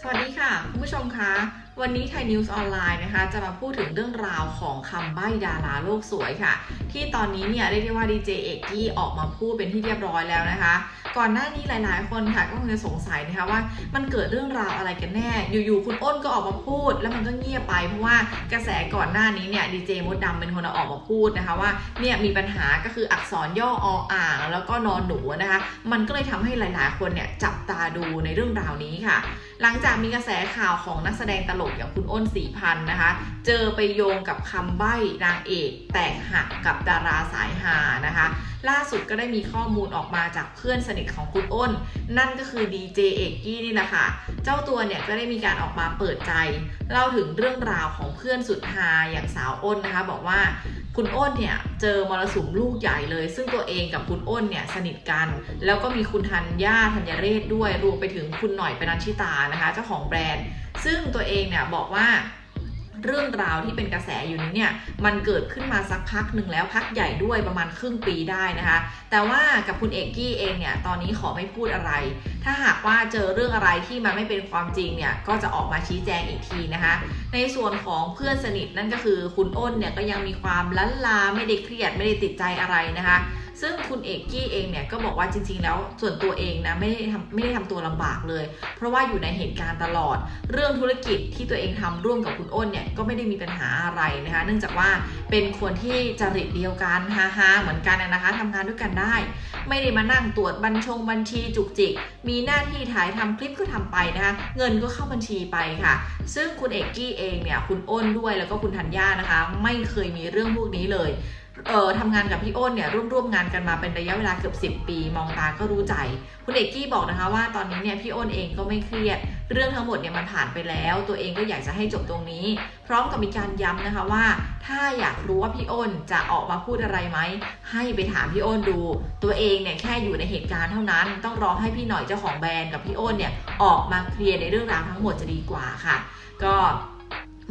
สวัสดีค่ะ คุณผู้ชมคะ วันนี้ไทยนิวส์ออนไลน์นะคะ จะมาพูดถึงเรื่องราวของคำใบ้ดาราโลกสวยค่ะ ที่ตอนนี้เนี่ยเรียกได้ว่าดีเจเอกกี้ออกมาพูดเป็นที่เรียบร้อยแล้วนะคะ ก่อนหน้านี้หลาย ๆ คนค่ะก็คงจะสงสัยนะคะว่ามันเกิดเรื่องราวอะไรกันแน่ อยู่ ๆ คุณอ้นก็ออกมาพูด แล้วมันก็เงียบไปเพราะว่ากระแสก่อนหน้านี้เนี่ยดีเจมดดำเป็นคนออกมาพูดนะคะว่าเนี่ยมีปัญหาก็คืออักษรย่อออ่าง แล้วก็นอนหนูนะคะ มันก็เลยทำให้หลาย ๆ คนเนี่ยจับตาดูในเรื่องราวนี้ค่ะ หลังจากมีกระแสข่าวของนักแสดงตลกอย่างคุณอ้นสีพันนะคะ เจอไปโยงกับคำใบ้นางเอกแตกหักกับดาราสายฮานะคะ ล่าสุดก็ได้มีข้อมูลออกมาจากเพื่อนสนิทของคุณอ้น นั่นก็คือดีเจเอกกี้นี่แหละค่ะ เจ้าตัวเนี่ยก็ได้มีการออกมาเปิดใจ เล่าถึงเรื่องราวของเพื่อนสุดฮาอย่างสาวอ้นนะคะ บอกว่าคุณอ้นเนี่ยเจอมรสุมลูกใหญ่เลย ซึ่งตัวเองกับคุณอ้นเนี่ยสนิทกัน แล้วก็มีคุณธัญญาธัญเรศด้วยรวมไปถึงคุณหน่อยปนัญชิตานะคะ เจ้าของแบรนด์ ซึ่งตัวเองเนี่ยบอกว่าเรื่องราวที่เป็นกระแสอยู่นี้เนี่ย มันเกิดขึ้นมาสักพักหนึ่งแล้วพักใหญ่ด้วยประมาณครึ่งปีได้นะคะ แต่ว่ากับคุณเอกกี้เองเนี่ย ตอนนี้ขอไม่พูดอะไร ถ้าหากว่าเจอเรื่องอะไรที่มันไม่เป็นความจริงเนี่ย ก็จะออกมาชี้แจงอีกทีนะคะ ในส่วนของเพื่อนสนิทนั่นก็คือคุณอ้นเนี่ยก็ยังมีความลั้นลาไม่ได้เครียดไม่ได้ติดใจอะไรนะคะ ซึ่งคุณเอกกี้เองเนี่ยก็บอกว่าจริง ๆ แล้วส่วนตัวเองนะไม่ได้ทำไม่ได้ทำตัวลำบากเลย เพราะว่าอยู่ในเหตุการณ์ตลอด เรื่องธุรกิจที่ตัวเองทำร่วมกับคุณอ้นเนี่ยก็ไม่ได้มีปัญหาอะไรนะคะ เนื่องจากว่าเป็นคนที่จริตเดียวกันฮาฮาๆเหมือนกันนะคะทำงานด้วยกันได้ ไม่ได้มานั่งตรวจบัญชงบัญชีจุกจิก มีหน้าที่ถ่ายทำคลิปก็ทำไปนะคะเงินก็เข้าบัญชีไปค่ะ ซึ่งคุณเอกกี้เองเนี่ยคุณอ้นด้วยแล้วก็คุณธัญญานะคะ ไม่เคยมีเรื่องพวกนี้เลย เอ่อทำงานกับพี่อ้นเนี่ยร่วมร่วมงานกันมาเป็นระยะเวลาเกือบ 10 ปี มองตาก็รู้ใจ คุณเอกกี้บอกนะคะว่าตอนนี้เนี่ยพี่อ้นเองก็ไม่เครียด เรื่องทั้งหมดเนี่ยมันผ่านไปแล้ว ตัวเองก็อยากจะให้จบตรงนี้ พร้อมกับมีการย้ำนะคะว่า ถ้าอยากรู้ว่าพี่อ้นจะออกมาพูดอะไรไหมให้ไปถามพี่อ้นดู ตัวเองเนี่ยแค่อยู่ในเหตุการณ์เท่านั้น ต้องรอให้พี่หน่อยเจ้าของแบรนด์กับพี่อ้นเนี่ยออกมาเคลียร์ในเรื่องราวทั้งหมดจะดีกว่าค่ะ ก็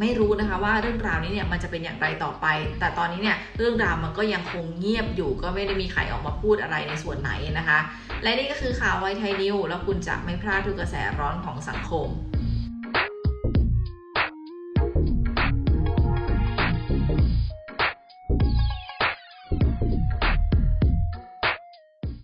ไม่รู้นะคะว่าเรื่องราวนี้เนี่ยมันจะเป็นอย่างไรต่อไป แต่ตอนนี้เนี่ยเรื่องราวมันก็ยังคงเงียบอยู่ ก็ไม่ได้มีใครออกมาพูดอะไรในส่วนไหนนะคะ และนี่ก็คือข่าวไวไทยนิวแล้วคุณจะไม่พลาดทุกกระแสร้อนของสังคม